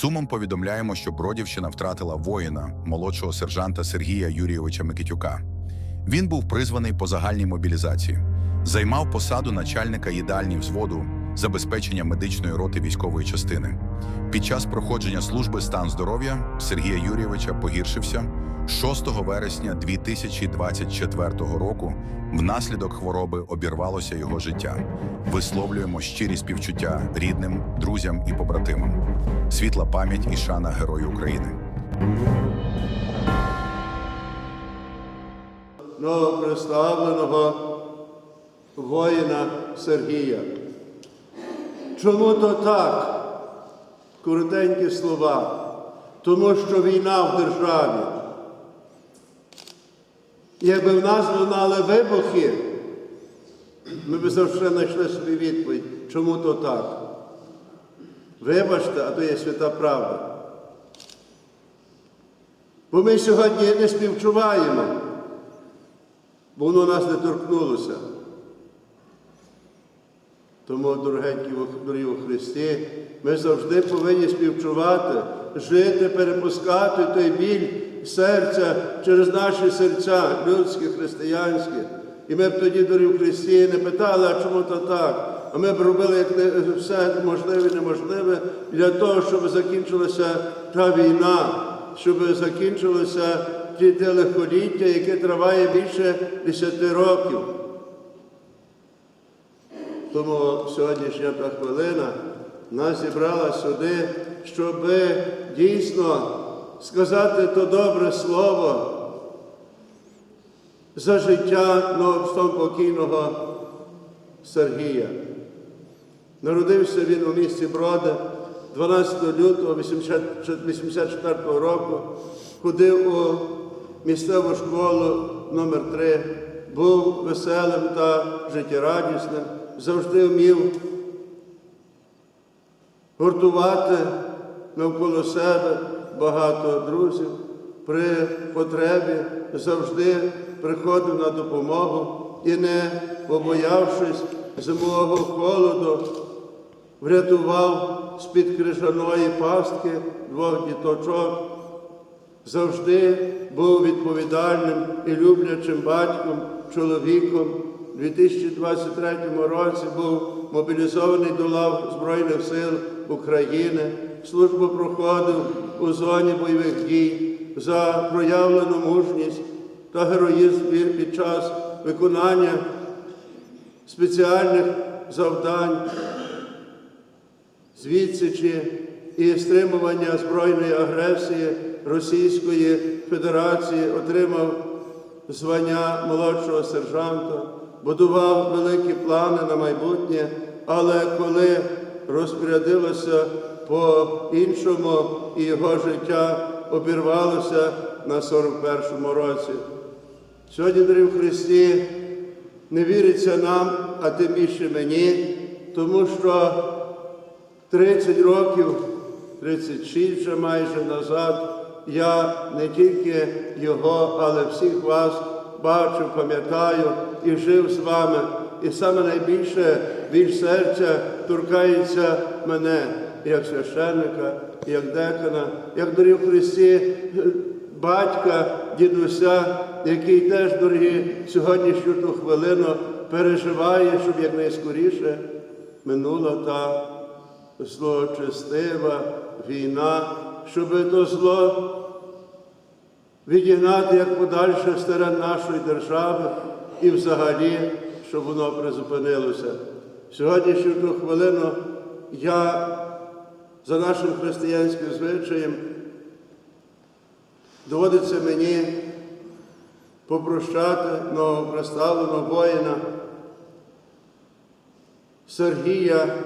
сумом повідомляємо, що Бродівщина втратила воїна, молодшого сержанта Сергія Юрійовича Микитюка. Він був призваний по загальній мобілізації, займав посаду начальника їдальні взводу забезпечення медичної роти військової частини. Під час проходження служби стан здоров'я Сергія Юрійовича погіршився 6 вересня 2024 року. Внаслідок хвороби обірвалося його життя. Висловлюємо щирі співчуття рідним, друзям і побратимам. Світла пам'ять і шана Герою України. новоприставленого воїна Сергія. Чому то так? Коротенькі слова. Тому що війна в державі. Якби в нас лунали вибухи, ми б завжди знайшли собі відповідь, чому то так. Вибачте, а то є свята правда. Бо ми сьогодні не співчуваємо бо воно нас не торкнулося. Тому, дорогенькі дорогі у Христі, ми завжди повинні співчувати, жити, перепускати той біль серця через наші серця, людські, християнські. І ми б тоді, дорогі в Христі, не питали, а чому то так. А ми б робили все можливе і неможливе для того, щоб закінчилася та війна, щоб закінчилося ті лихоліття, яке триває більше 10 років. Тому сьогоднішня та хвилина нас зібрала сюди, щоб дійсно сказати то добре слово за життя новобстом покійного Сергія. Народився він у місті Брода 12 лютого 1984 року, ходив у місцеву школу номер 3 був веселим та життєрадісним, завжди вмів гуртувати навколо себе багато друзів. При потребі завжди приходив на допомогу і, не побоявшись зимового холоду, врятував з-під крижаної пастки двох діточок, завжди був відповідальним і люблячим батьком, чоловіком. У 2023 році був мобілізований до лав Збройних сил України, службу проходив у зоні бойових дій за проявлену мужність та героїзм під час виконання спеціальних завдань з відсічі і стримування збройної агресії Російської Федерації. Отримав звання молодшого сержанта, будував великі плани на майбутнє, але коли розпорядилося по-іншому і його життя обірвалося на 41-му році. Сьогодні, дорогі в Христі, не віриться нам, а тим більше мені, тому що 30 років, 36 вже майже назад, я не тільки його, але всіх вас бачив, пам'ятаю і жив з вами. І саме найбільше біль серця торкається мене як священника, як декана, як дорів Христі, батька, дідуся, який теж, дорогі, сьогоднішню ту хвилину переживає, щоб якнайскоріше минула та злочестива війна, щоб то зло відігнати як подальше з терен нашої держави і взагалі, щоб воно призупинилося. Сьогоднішню ту хвилину я за нашим християнським звичаєм доводиться мені попрощати новоприставленого воїна Сергія